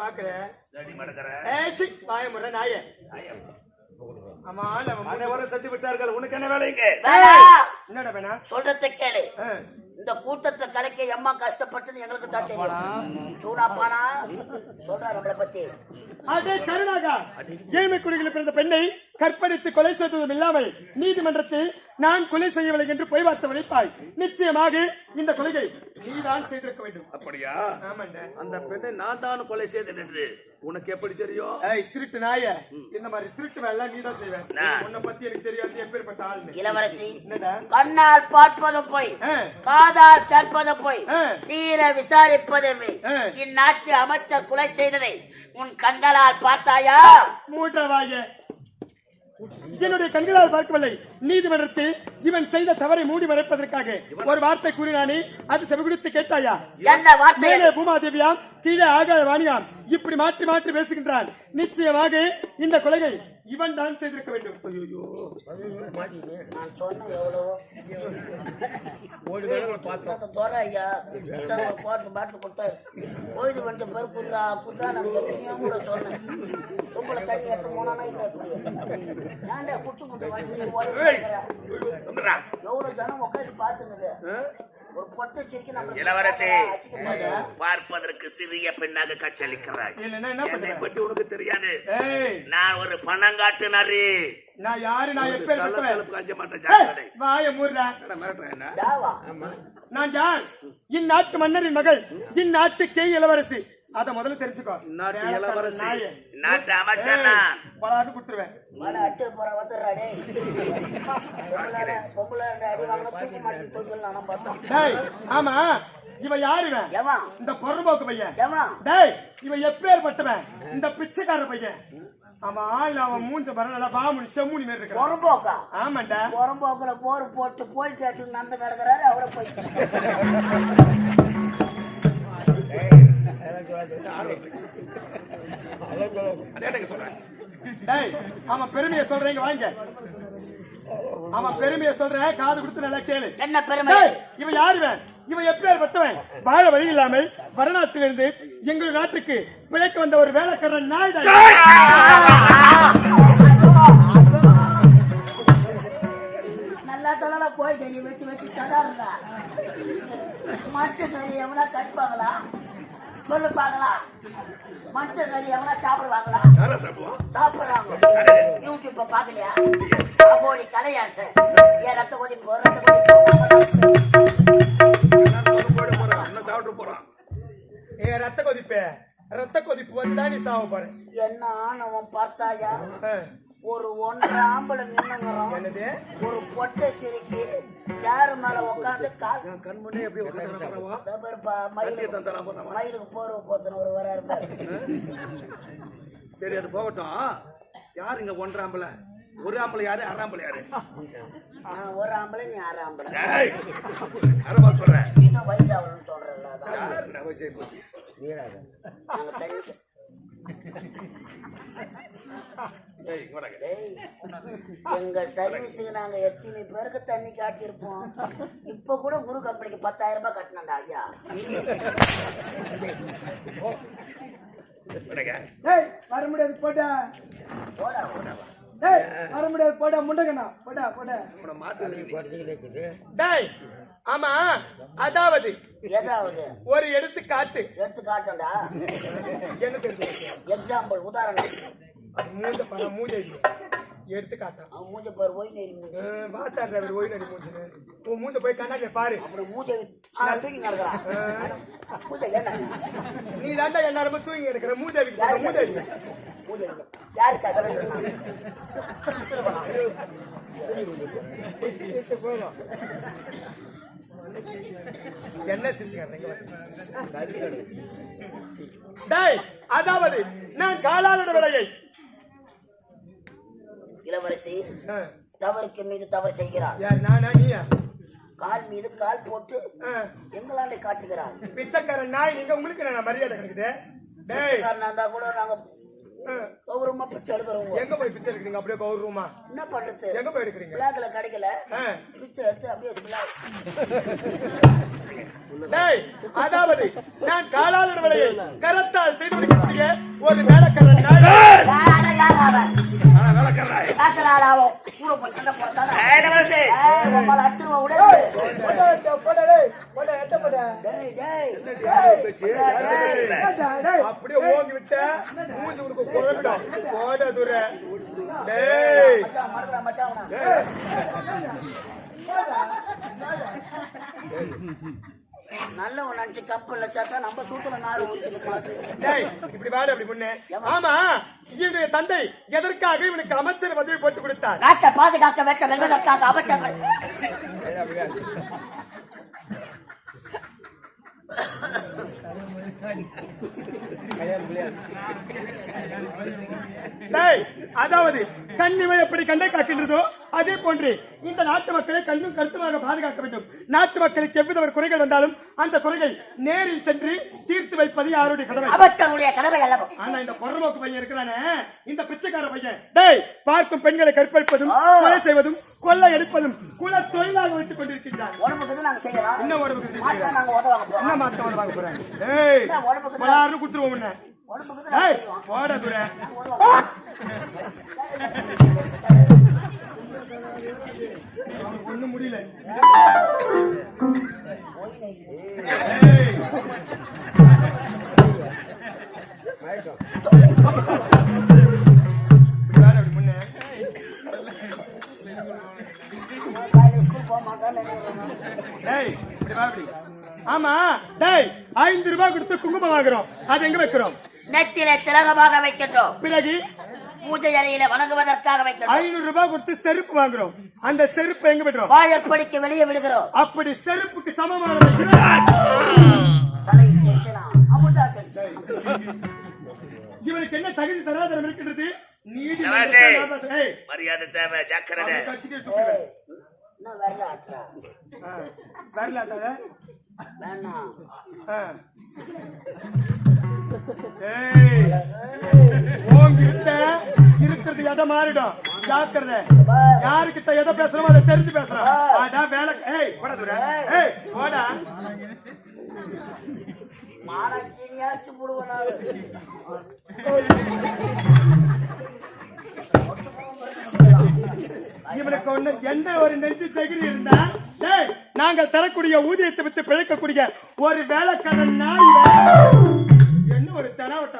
பாக்குற? வாய முறை நாயே. ஆமா நம்ம செத்து விட்டார்கள் உனக்கு என்ன வேலை இங்க? வேணா என்னடா வேணா சொல்றத கேளு. இந்த கூட்டத்தை கலைக்க எம்மா கஷ்டப்பட்டது எங்களுக்கு தான் தெரியும். சூனா பானா சொல்றா நம்மளை பத்தி. அதே கருணாகா ஏழ்மை குடிகளில் பிறந்த பெண்ணை கற்பழித்து கொலை செய்ததும் இல்லாமல் நீதிமன்றத்தில் நான் கொலை செய்யவில்லை என்று பொய் வார்த்தை உழைப்பாய் நிச்சயமாக இந்த கொலையை நீதான் செய்திருக்க வேண்டும். அப்படியா? ஆமாண்ட அந்த பெண்ணை நான் தான் கொலை செய்தேன் என்று உனக்கு எப்படி தெரியும்? ஏய் திருட்டு நாய. இந்த மாதிரி திருட்டு வேலை நீ தான் செய்வேன். உன்னை பத்தி எனக்கு தெரியாது எப்பேற்பட்ட ஆளுன்னு இளவரசி என்னடா? கண்ணால் பார்ப்பதும் போய். ஆ. காதால் கேட்பதும் போய். தீர விசாரிப்பதுமே. இந்நாட்டு அமைச்சர் கொலை செய்ததை உன் கண்களால் பார்த்தாயா? மூன்றவாய என்னுடைய கண்களால் பார்க்கவில்லை. நீதிமன்றத்தில் இவன் செய்த தவறை மூடி மறைப்பதற்காக. ஒரு வார்த்தை கூறினானே அது செவிகுடித்து கேட்டாயா? என்ன வார்த்தை? மேலே பூமாதேவியாம் கீழே ஆகாய வாணியாம் இப்படி மாற்றி மாற்றி பேசுகின்றான். நிச்சயமாக இந்த கொலையை இவன் தான் செய்திருக்க வேண்டும். நான் சொன்ன எவ்வளவோ? அந்த துரை ஐயா. போட்டு பாட்டு கொடுத்தாரு. போயிது வந்து பேர் குர்ரா குர்ரா நான் எத்தனையோ கூட சொன்னேன். சொம்பளை தண்ணி எடுத்து போனானா ஏன்டா வாங்கி ஜனம் உட்காந்து பாத்துங்க ஒரு பொட்டை சிரிக்கி நம்ம இளவரசி. பார்ப்பதற்கு சிறிய பெண்ணாக காட்சியளிக்கிறாய். என்ன பற்றி உனக்கு தெரியாது. நான் ஒரு பணங்காட்டு நரி நான் யாரு? நான் எப்பேற்பட்டவன் காஞ்ச மாட்டேன் வாய மூடுறா நான் யார்? இந்நாட்டு மன்னரின் மகள். இந்நாட்டுக்கே இளவரசி. அத முதல்ல தெரிஞ்சுக்கோ. நாட்டு இளவரசி. நாட்டு அமைச்சர் நான் பலாட்டு கொடுத்துருவேன். மாட அடிச்சிட போற வந்துடுறா டேய். பொம்பளை அடி தூக்க போய் டேய் ஆமா இவன் யாரு இவன்? எவன் இந்த பொறம்போக்கு பையன். எவன் டேய் இவன் எப்பேற்பட்டவன்? இந்த பிச்சைக்கார பையன். அவன் ஆள் அவன் மூஞ்ச பாரு நல்லா பாமுனி செம்முனி மாதிரி இருக்கான் புறம்போக்கா? ஆமாண்டா. புறம்போக்குல போர் போட்டு போலீஸ் ஸ்டேஷன் நடந்து கிடக்குறாரு அவரை போய் அவன் பெருமையை சொல்றேங்க வாங்க. அவன் பெருமையை சொல்றேன் காது கொடுத்து நல்லா கேளு. என்ன பெருமை? இவன் யாரு இவன்? இவன் எப்பேற்பட்டவன்? வாழ வழி இல்லாமல் வடநாட்டிலிருந்து எங்கள் நாட்டுக்கு பிழைக்க வந்த ஒரு வேலைக்காரன் நாய் நல்லா தலா போய் வச்சு வச்சு தடாருடா. மட்டு கறி எவனா கட்டுப்பாங்களா சொல்லு பார்க்கலாம் மட்டு கறி எவனா சாப்பிடுவாங்களா? யாரா சாப்பிடுவோம் சாப்பிடுறாங்க யூடியூப்ப பாக்கலையா? அபோடி கலையாச என் ரத்த கொதிப்பு ரத்த கொதிப்பு போட போறான் சாப்பிட்டு போறான் ஏ ரத்த கொதிப்பு. ரத்த கொதிப்பு வந்து நீ சாவ பாரு. என்ன ஆணவம் பார்த்தாயா? ஒரு ஒன்றரை ஆம்பளை நின்னுங்கிறோம். என்னது? ஒரு பொட்டை சிரிக்கி சேரு மேல உட்காந்து கண்முன்னே எப்படி மயிலுக்கு போர்வை போத்தன ஒரு வராரு பாரு. சரி அது போகட்டும். யார் இங்க ஒன்றாம்பல ஒரு ஆம்பளை யாரு அறாம்பளை யாரு? ஒரு ஆம்பளை நீ ஆறு ஆம்பளை. யாரப்பா சொல்ற. இன்னும் அதான். யாரு நான் வச்சு போச்சு? நாங்க தனி எங்க சர்வீஸுக்கு நாங்க எத்தனை பேருக்கு தண்ணி காட்டியிருப்போம்? இப்ப கூட குரு கம்பெனிக்கு பத்தாயிரம் ரூபாய் கட்டினண்டா ஐயா. வர முடியாது போடா. போடா போடா டேய் வர முடியாது போடா முண்டகண்ணா. போடா போடா. மாட்டு டேய் ஆமா அதாவது ஏதாவது ஒரு எடுத்துக்காட்டு. எடுத்து காட்டண்டா என்ன தெரிஞ்சு எக்ஸாம்பிள் உதாரணம். மூஞ்ச பணம் மூஞ்ச இது. எடுத்துக்காட்டா. அவன் மூஞ்ச பாரு போய் நேரி மூஞ்சி. வாத்தா டிரைவர் ஓய் நடி மூஞ்சு. உன் மூஞ்ச போய் கண்ணாடிய பாரு. அப்புறம் மூஞ்ச தூக்கி நடக்கிறான். மூஞ்ச என்ன? நீ தாண்டா எல்லாரும் தூங்கி எடுக்கிற மூதேவி மூஞ்ச யாருக்கு அதெல்லாம் திருப்பணம் என்ன சிரிச்சுக்கிறீங்க டேய் அதாவது நான் காலாளோட விலையை இளவரசி தவறுக்கு மீது தவறு செய்கிறார். கால் மீது கால் போட்டு எங்களாண்டை காட்டுகிறார். பிச்சைக்காரன் நாய் நீங்க உங்களுக்கு நான் மரியாதை கிடைக்குது? டேய். பிச்சைக்காரனா இருந்தா கூட நாங்க கௌரவமா பிச்சை எடுக்கிறவங்க எங்க போய் பிச்சை எடுக்கிறீங்க? அப்படியே கௌரவமா? என்ன பண்றது? எங்க போய் எடுக்கிறீங்க? பிளாக்ல கிடைக்கல. பிச்சை எடுத்து அப்படியே அதாவது நான் காலாளர் வேலையை கரத்தால் செய்து ஒரு வேலைக்காரன் அப்படியே ஓங்கி விட்ட. மூஞ்சி உனக்கு குழம்பிடும் போட துர. டேய். நல்லவன் நினைச்சு கப்பல்ல சேர்த்தா நம்ம சூத்துல நாறு ஊற்றிட்டு மாத்து டேய் இப்படி வாடு அப்படி முன்னே. ஆமா இவனுடைய தந்தை எதற்காக இவனுக்கு அமைச்சர் பதவி போட்டு கொடுத்தார்? நாட்டை பாதுகாக்க வைக்க வெல்வதற்காக அவற்றை டேய் அதாவது கண்ணிமை எப்படி கண்டை காக்கின்றதோ அதே போன்று இந்த நாட்டு மக்களை கண்ணும் கருத்துமாக பாதுகாக்க வேண்டும். நாட்டு மக்களுக்கு எவ்வித ஒரு குறைகள் வந்தாலும் அந்த குறைகள் நேரில் சென்று தீர்த்து வைப்பது யாருடைய கடமை? கடமை ஆனா இந்த பொறம்போக்கு பையன் இருக்கிறானே. இந்த பிச்சைக்கார பையன். டேய் பார்க்கும் பெண்களை கற்பழிப்பதும். கொலை செய்வதும் கொள்ளை எடுப்பதும் குல தொழிலாக வைத்துக் கொண்டிருக்கின்றார் உடம்புக்கு நாங்க செய்யலாம். என்ன உடம்புக்கு என்ன வந்து வாங்க போறாங்க ஏய் என்ன உடம்புக்கு செய்வோம். போட துரை ஒண்ணு முடியல டேய் ஐந்து ரூபாய் கொடுத்து குங்குமம் வாங்குறோம். அது எங்க வைக்கிறோம்? நெத்தில திலகமாக வைக்கட்டும் பிறகு? பூஜை அறையில வணங்குவதற்காக வைக்கின்றோம் ஐநூறு ரூபாய் கொடுத்து செருப்பு வாங்குறோம். அந்த செருப்பு எங்க விடுறோம்? வாயற்படிக்கு வெளியே விடுகிறோம். அப்படி செருப்புக்கு சமமான இவனுக்கு என்ன தகுதி தராதரம் இருக்கின்றது? நீதி சபாஷே. ஏய், மரியாதை தேவை ஜாக்கிரதை. இன்னும் வரல? வேணாம் இருக்கிறது எதை மாறிடும்? ஜாக்கிரதை. யாருக்கிட்ட எதை பேசுறோமோ அதை தெரிஞ்சு பேசுறோம் அதான் வேலை ஏய் போடா தூர. ஏய் போடா. மானக்கீனியாச்சு போடுவேன் நானு. இவனுக்கு ஒண்ணு எந்த ஒரு நெஞ்சு தகுதி இருந்தா நாங்கள் தரக்கூடிய ஊதியத்தை வித்து பிழைக்கக்கூடிய ஒரு வேலைக்காரன் நாய். என்ன ஒரு தெனாவட்ட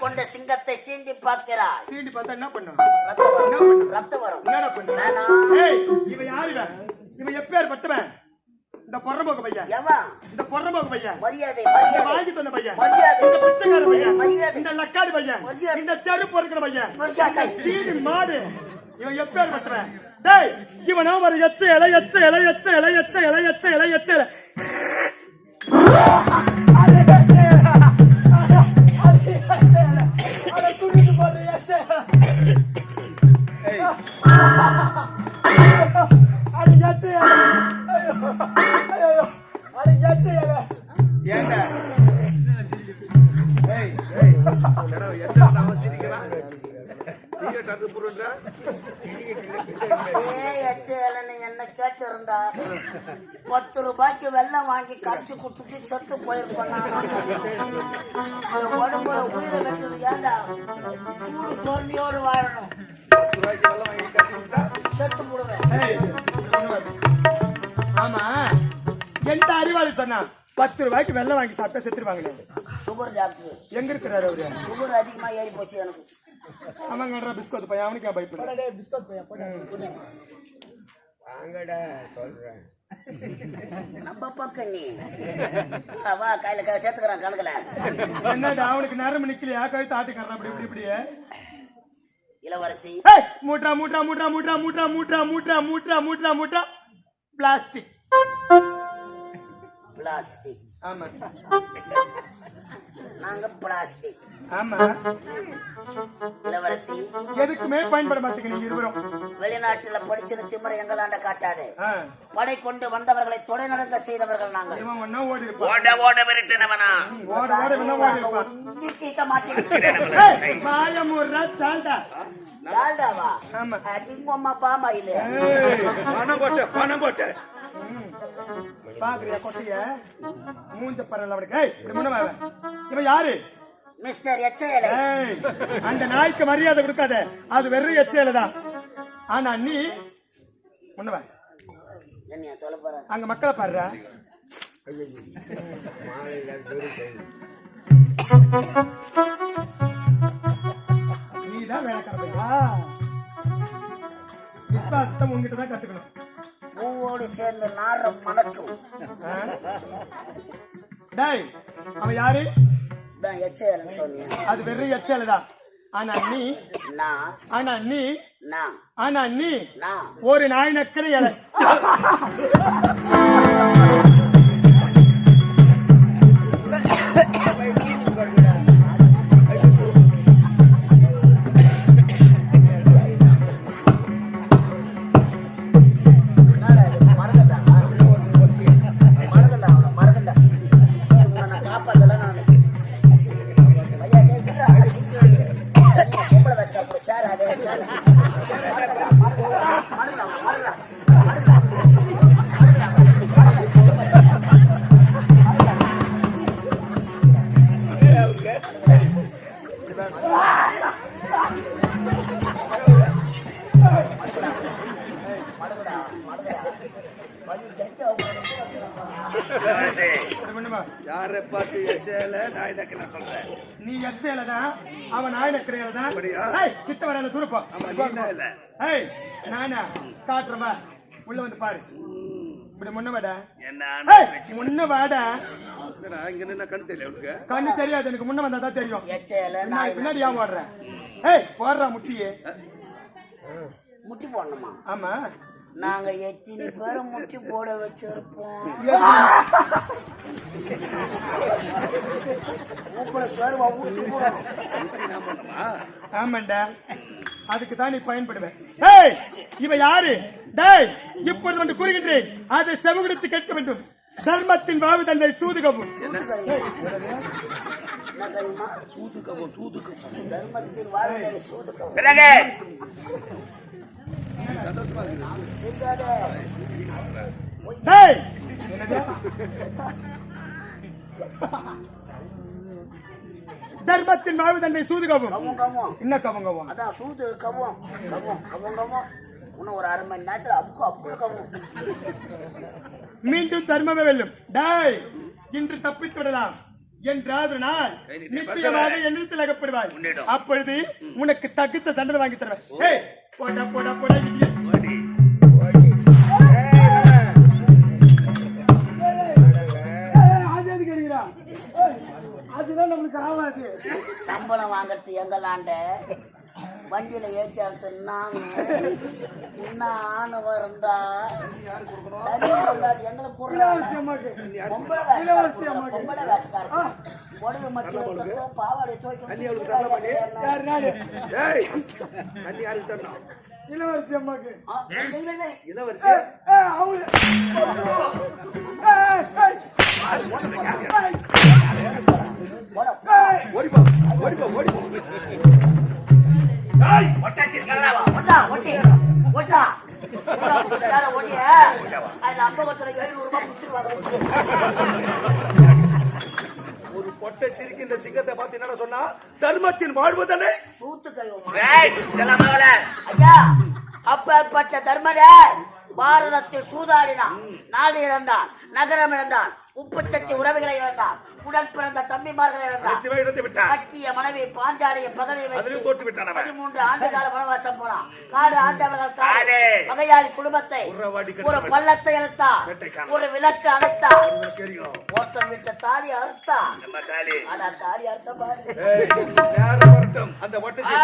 கொண்ட சிங்கத்தை சீண்டி பார்க்கிறார் சீண்டி பார்த்தா என்ன பண்ணும்? ரத்தம் வரும். என்ன. ஏய் இவன் யாரு இவன்? இவன் எப்பேர் பட்டவன் இந்த பொறம்போக்கு பையன். எவன் இந்த பொறம்போக்கு பையன். மரியாதை மரியாதை. வாங்கி தந்த பையன். மரியாதை. இந்த பிச்சைக்கார பையன். மரியாதை. இந்த லக்காடி பையன். மரியாதை. இந்த தெரு பொறுக்கிற பையன். மரியாதை. தீனி மாடு. இவன் எப்பேர் டேய் இவனோ ஒரு எச்ச இலை எச்ச இலை எச்ச இலை எச்ச இலை எச்ச இலை எச்ச. இலை ஏண்டா ஏய் ஏய் என்னடா எச்சா நாம பத்து ரூபாய்க்கு வெள்ளம் வாங்கி கரைச்சு குடுத்துட்டு செத்து போயிருப்பாங்க உடம்புல உயிரை வைக்கிறது ஏண்டா சூடு சோர்மையோடு வாழணும் செத்து போடுவேன் ஆமா. எந்த அறிவாளி சொன்னா பத்து ரூபாய்க்கு வெள்ளம் வாங்கி சாப்பிட்டா செத்துருவாங்க சுகர் டாக்டர் எங்க இருக்கிறாரு அவரு? சுகர் அதிகமா ஏறி போச்சு எனக்கு. அவங்கடா பிஸ்கோத் பையன் அவனுக்கு ஏன் பயப்படுற வாங்கடா சொல்றேன். நம்ம பக்கம் நீ. வா, கையில சேர்த்துக்கிறான் கணக்குல என்னடா அவனுக்கு நேரம் நிக்கலையா? கழுத்து ஆட்டுக்காரன் அப்படி இப்படி இப்படியே. இளவரசி. மூட்ரா மூட்ரா மூட்ரா மூட்ரா மூட்ரா மூட்ரா மூட்ரா மூட்ரா மூட்ரா மூட்ரா. பிளாஸ்டிக் பிளாஸ்டிக் ஆமா. நாங்க பிளாஸ்டிக். ஆமா. இளவரசி எதுக்குமே பயன்பட இருவரும். வெளிநாட்டுல படிச்சது திமிர எங்களாண்ட காட்டாது. படை கொண்டு வந்தவர்களை தொடை நடந்த செய்தவர்கள் நாங்கள். ஓடி ஓட ஓட விரட்டினவனா? ஓட மாட்டேன். ஆமா. அடிங்கம்மா பாமா இல்ல பணம் போட்டு பணம் போட்டு. பாக்குறியா கொட்டிய? மூஞ்ச பரவல அவனுக்கு ஏய் இப்படி முன்ன வாங்க. இவன் யாரு? மிஸ்டர் எச்சேலை. அந்த நாய்க்கு மரியாதை கொடுக்காத. அது வெறும் எச்சையில தான். ஆனா நீ முன்ன வா என்னையா சொல்ல போற? அங்க மக்களை பாருடா. நீதான் வேலைக்காரப்பையா விசுவாசத்தை உங்ககிட்ட தான் கத்துக்கணும். பூவோடு சேர்ந்து நாரம் மணக்கும்? டேய் அவன் யாரு? தான் சொன்னேன் அது வெறும் எச்சையில தான். ஆனா நீ நான் ஆனா நீ நான் ஆனா நீ நான் ஒரு நாய் நக்கிற இலை தான் கிட்ட ஏய் நானா? காட்டுறவா உள்ள வந்து பாரு. இப்படி முன்ன வாடா. என்ன ஏய் முன்ன வாடா. என்னடா, இங்க நின்ன கண்ணு தெரியல உனக்கு? கண்ணு தெரியாது எனக்கு முன்ன வந்தா தான் தெரியும். பின்னாடி ஏன் ஓடுற? ஏய் போடுறா முட்டியே. முட்டி போடணுமா? ஆமா. நாங்க எத்தனை பேரை முட்டி போட வச்சிருப்போம்? மூக்குல சோர்வா ஊட்டி போடணும். ஆமாண்டா. அதுக்கு தான் நீ பயன்படுவேன் ஏய் இவ யாரு? டேய் இப்பொழுது வந்து கூறுகின்றேன். அதை செவகுடுத்து கேட்க வேண்டும். தர்மத்தின் வாவு தந்தை சூதுகவும் சூது கைமா என்ன கைமா சூதுக்கவும் சூதுக்கவும் தர்மத்தின் வாழ்க்கை சூது கவும் சூதுகவும் கவும் கவும் என்ன அதான் சூது கவும் கவும் கவும் கவும் இன்னும் ஒரு அரை மணி நேரத்துல அப்புக்கு அப்புக்கு கவும் மீண்டும் தர்மமே வெல்லும். டேய் இன்று தப்பித்து நாள் நிச்சயமாக என்னிடத்தில் அகப்படுவாய். அப்பொழுது உனக்கு தகுந்த தண்டனை வாங்கி தருவேன் போடா போடா போடா. அதுதான் நம்மளுக்கு ஆகாது சம்பளம் வாங்குறது எங்களாண்ட வண்டியில ஏற்றி அறுத்து நாங்க இன்னும் ஆணவம் இருந்தா இலவசியமாக. பொம்பளை வேஷக்கார உடம்பு மச்சில பாவாடை? துவைக்கணும் யார் நானு? ஏய். தண்ணி சிங்கத்தை பார்த்து என்ன சொன்னா? தர்மத்தின் வாழ்வு தானே? சூத்து மகள. ஐயா அப்பேற்பட்ட தர்மட பாரதத்தில் சூதாடினான். நாடு இழந்தான் நகரம் இழந்தான் உப்பு சக்தி உறவுகளை இழந்தான். உடன் பிறந்த தம்பிமார்களை இழந்து விட்டான். கட்டிய மனைவி பாஞ்சாலிய பகலை அதிலும் விட்டான் பதிமூன்று ஆண்டு கால வனவாசம் போனான். காடு ஆண்டவர்கள். பகையாளி குடும்பத்தை ஒரு. பள்ளத்தை வேட்டைக்காரன். ஒரு விளக்கு தெரியும். ஒருத்தன் விட்ட தாலி தாலி ஆனா தாலி அறுத்த பாரு அந்த ஆ,